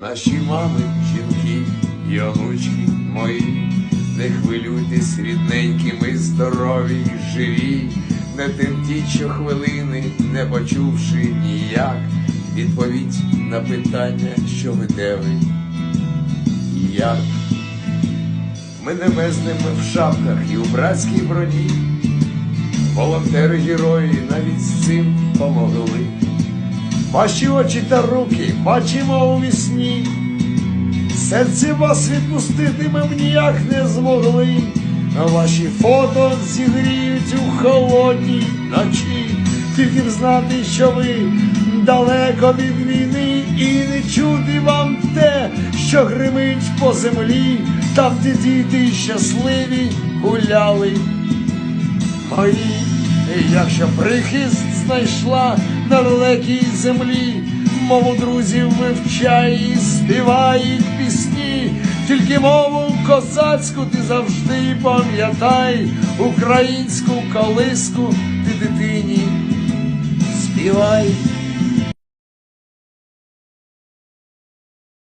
Наші мами, жінки і онучки мої, не хвилюйтесь, рідненькі, ми здорові живі, не тимтіть щохвилини, не почувши ніяк, відповідь на питання, що ви де ви і як. Ми не мерзнемо в шапках і у братській броні, волонтери герої навіть з цим помогли. Ваші очі та руки бачимо у вісні. Серце вас відпустити ми ніяк не змогли. Ваші фото зігріють у холодній ночі. Тільки б знати, що ви далеко від війни, і не чути вам те, що гримить по землі, там, де діти щасливі гуляли мої, якщо прихист знайшла на далекій землі, мову друзів вивчай і співай їх пісні, тільки мову козацьку ти завжди пам'ятай, українську колиску ти дитині співай.